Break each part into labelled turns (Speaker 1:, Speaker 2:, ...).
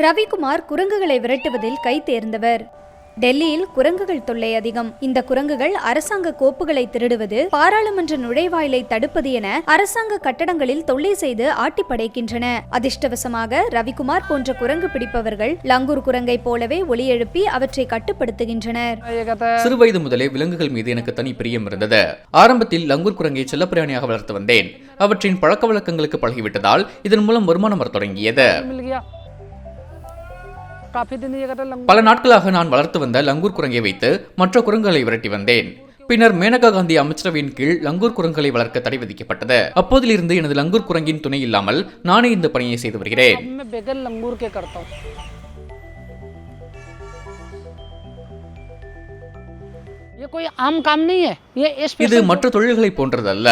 Speaker 1: ரவிக்குமார் குரங்குகளை விரட்டுவதில் கை தேர்ந்தவர். டெல்லியில் குரங்குகள் தொல்லை அதிகம். இந்த குரங்குகள் அரசாங்க கோப்புகளை திருடுவது பாராளுமன்ற நுழைவாயிலை தடுப்பது என அரசாங்க கட்டடங்களில் தொல்லை செய்து ஆட்டி படைக்கின்றன அதிர்ஷ்டவசமாக ரவிக்குமார் போன்ற குரங்கு பிடிப்பவர்கள் லங்கூர் குரங்கை போலவே ஒலி எழுப்பி அவற்றை கட்டுப்படுத்துகின்றனர்.
Speaker 2: சிறுவயது முதலே விலங்குகள் மீது எனக்கு தனி பிரியம் இருந்தது. ஆரம்பத்தில் லங்கூர் குரங்கை செல்லப்பிராணியாக வளர்த்து வந்தேன். அவற்றின் பழக்க வழக்கங்களுக்கு பழகிவிட்டதால் இதன் மூலம் வருமானம் வர தொடங்கியது. பல நாட்களாக நான் வளர்த்து வந்த லங்கூர் குரங்கை வைத்து மற்ற குரங்குகளை விரட்டி வந்தேன். பின்னர் மேனகா காந்தி அமைச்சரவையின் கீழ் லங்கூர் குரங்களை வளர்க்க தடை விதிக்கப்பட்டது. அப்போதிலிருந்து எனது லங்கூர் குரங்கின் துணை இல்லாமல் நானே இந்த பணியை செய்து வருகிறேன். இது மற்ற தொழில்களை போன்றதல்ல.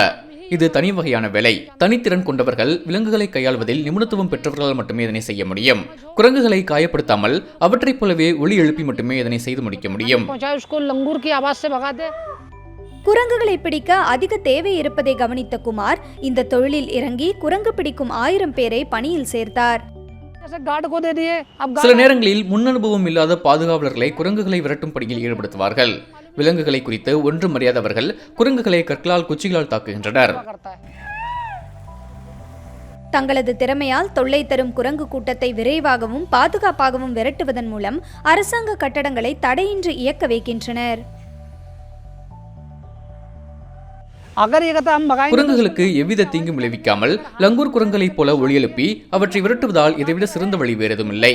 Speaker 2: இது தனி வகையான வேலை. தனித்திறன் கொண்டவர்கள் விலங்குகளை கையாள்வதில் நிபுணத்துவம் பெற்றவர்களால் மட்டுமே இதனை செய்ய முடியும். குரங்குகளை காயப்படுத்தாமல் அவற்றைப் போலவே ஒளி எழுப்பி மட்டுமே இதனை செய்து முடிக்க முடியும்.
Speaker 1: குரங்குகளை பிடிக்க அதிக தேவை இருப்பதை கவனித்த குமார் இந்த தொழிலில் இறங்கி குரங்கு பிடிக்கும் ஆயிரம் பேரை பணியில் சேர்த்தார்.
Speaker 2: சில நேரங்களில் முன்னனுபவம் இல்லாத பாதுகாவலர்களை குரங்குகளை விரட்டும் பணியில் ஈடுபடுத்துவார்கள். விலங்குகளை குறித்து ஒன்றும் அறியாதவர்கள் குரங்குகளை கற்களால் குச்சிகளால் தாக்குகின்றனர்.
Speaker 1: தங்களது திறமையால் தொல்லை தரும் குரங்கு கூட்டத்தை விரைவாகவும் பாதுகாப்பாகவும் விரட்டுவதன் மூலம் அரசாங்க கட்டடங்களை தடையின்றி இயக்க வைக்கின்றனர்.
Speaker 2: குரங்குகளுக்கு எவ்வித தீங்கும் விளைவிக்காமல் லங்கூர் குரங்களைப் போல ஒளியெழுப்பி அவற்றை விரட்டுவதால் இதைவிட சிறந்த வழி
Speaker 3: வேறு எதுவும் இல்லை